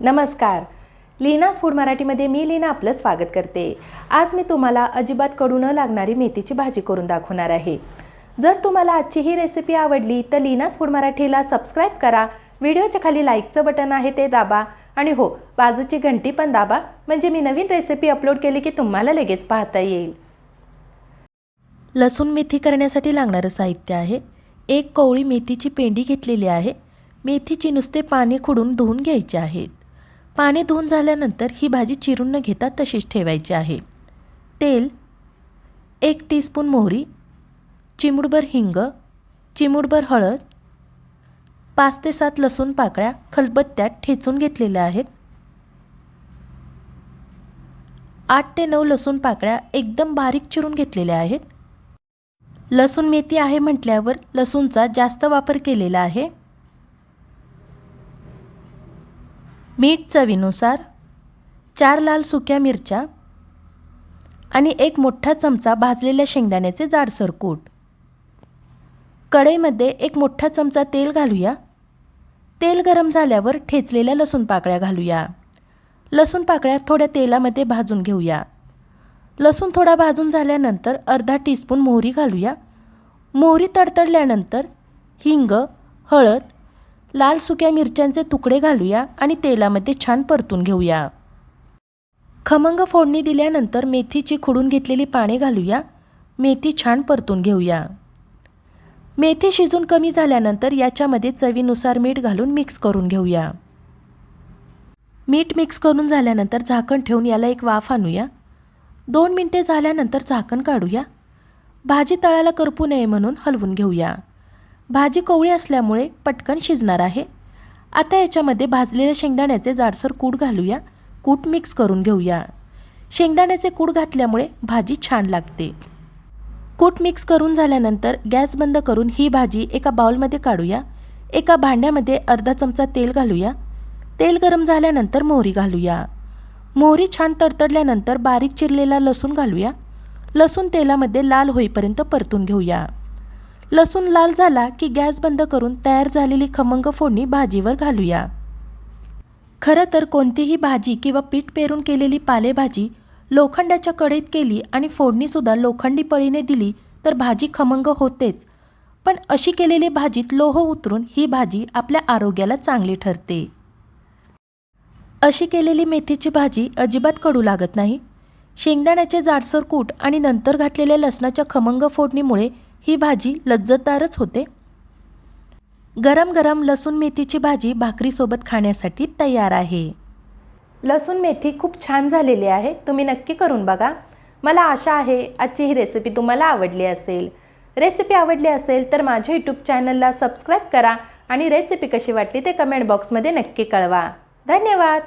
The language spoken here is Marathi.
नमस्कार. लीनाच फूड मराठीमध्ये मी लीना आपलं स्वागत करते. आज मी तुम्हाला अजिबात कडू न लागणारी मेथीची भाजी करून दाखवणार आहे. जर तुम्हाला आजची ही रेसिपी आवडली तर लीनाच फूड मराठीला सबस्क्राईब करा. व्हिडिओच्या खाली लाईकचं बटन आहे ते दाबा. आणि हो बाजूची घंटी पण दाबा. म्हणजे मी नवीन रेसिपी अपलोड केली की तुम्हाला लगेच पाहता येईल. लसूण मेथी करण्यासाठी लागणारं साहित्य आहे. एक कोवळी मेथीची पेंडी घेतलेली आहे. मेथीची नुसते पाने खुडून धुवून घ्यायची आहेत. पाने धुवून झाल्यानंतर ही भाजी चिरून न घेता तशीच ठेवायची आहे. तेल एक टीस्पून मोहरी चिमुडभर हिंग चिमुडभर हळद पाच ते सात लसूण पाकळ्या खलबत्त्यात ठेचून घेतलेल्या आहेत. आठ ते नऊ लसूण पाकळ्या एकदम बारीक चिरून घेतलेल्या आहेत. लसूण मेथी आहे म्हटल्यावर लसूणचा जास्त वापर केलेला आहे. मीठ चवीनुसार चार लाल सुक्या मिरच्या आणि एक मोठा चमचा भाजलेल्या शेंगदाण्याचे जाडसर कूट. कढईमध्ये एक मोठा चमचा तेल घालूया. तेल गरम झाल्यावर ठेचलेल्या लसूण पाकळ्या घालूया. लसूण पाकळ्या थोड्या तेलामध्ये भाजून घेऊया. लसूण थोडा भाजून झाल्यानंतर अर्धा टीस्पून मोहरी घालूया. मोहरी तडतडल्यानंतर हिंग हळद लाल सुक्या मिरच्यांचे तुकडे घालूया आणि तेलामध्ये छान परतून घेऊया. खमंग फोडणी दिल्यानंतर मेथीची खुडून घेतलेली पाने घालूया. मेथी छान परतून घेऊया. मेथी शिजून कमी झाल्यानंतर याच्यामध्ये चवीनुसार मीठ घालून मिक्स करून घेऊया. मीठ मिक्स करून झाल्यानंतर झाकण ठेवून याला एक वाफ आणूया. दोन मिनटे झाल्यानंतर झाकण काढूया. भाजी तळाला करपू नये म्हणून हलवून घेऊया. भाजी कोवळी असल्यामुळे पटकन शिजणार आहे. आता याच्यामध्ये भाजलेल्या शेंगदाण्याचे जाडसर कूट घालूया. कूट मिक्स करून घेऊया. शेंगदाण्याचे कूट घातल्यामुळे भाजी छान लागते. कूट मिक्स करून झाल्यानंतर गॅस बंद करून ही भाजी एका बाउलमध्ये काढूया. एका भांड्यामध्ये अर्धा चमचा तेल घालूया. तेल गरम झाल्यानंतर मोहरी घालूया. मोहरी छान तडतडल्यानंतर बारीक चिरलेला लसूण घालूया. लसूण तेलामध्ये लाल होईपर्यंत परतून घेऊया. लसूण लाल झाला की गॅस बंद करून तयार झालेली खमंग फोडणी भाजीवर घालूया. खरं तर कोणतीही भाजी किंवा पीठ पेरून केलेली पालेभाजी लोखंडाच्या कढईत केली आणि फोडणीसुद्धा लोखंडी पळीने दिली तर भाजी खमंग होतेच. पण अशी केलेली भाजीत लोह उतरून ही भाजी आपल्या आरोग्याला चांगली ठरते. अशी केलेली मेथीची भाजी अजिबात कडू लागत नाही. शेंगदाण्याचे जाडसर कूट आणि नंतर घातलेल्या लसणाच्या खमंग फोडणीमुळे ही भाजी लज्जतदारच होते. गरम गरम लसूण मेथीची भाजी भाकरीसोबत खाण्यासाठी तयार आहे. लसूण मेथी खूप छान झालेली आहे. तुम्ही नक्की करून बघा. मला आशा आहे आजची ही रेसिपी तुम्हाला आवडली असेल. रेसिपी आवडली असेल तर माझ्या यूट्यूब चॅनलला सबस्क्राईब करा आणि रेसिपी कशी वाटली ते कमेंट बॉक्समध्ये नक्की कळवा. धन्यवाद!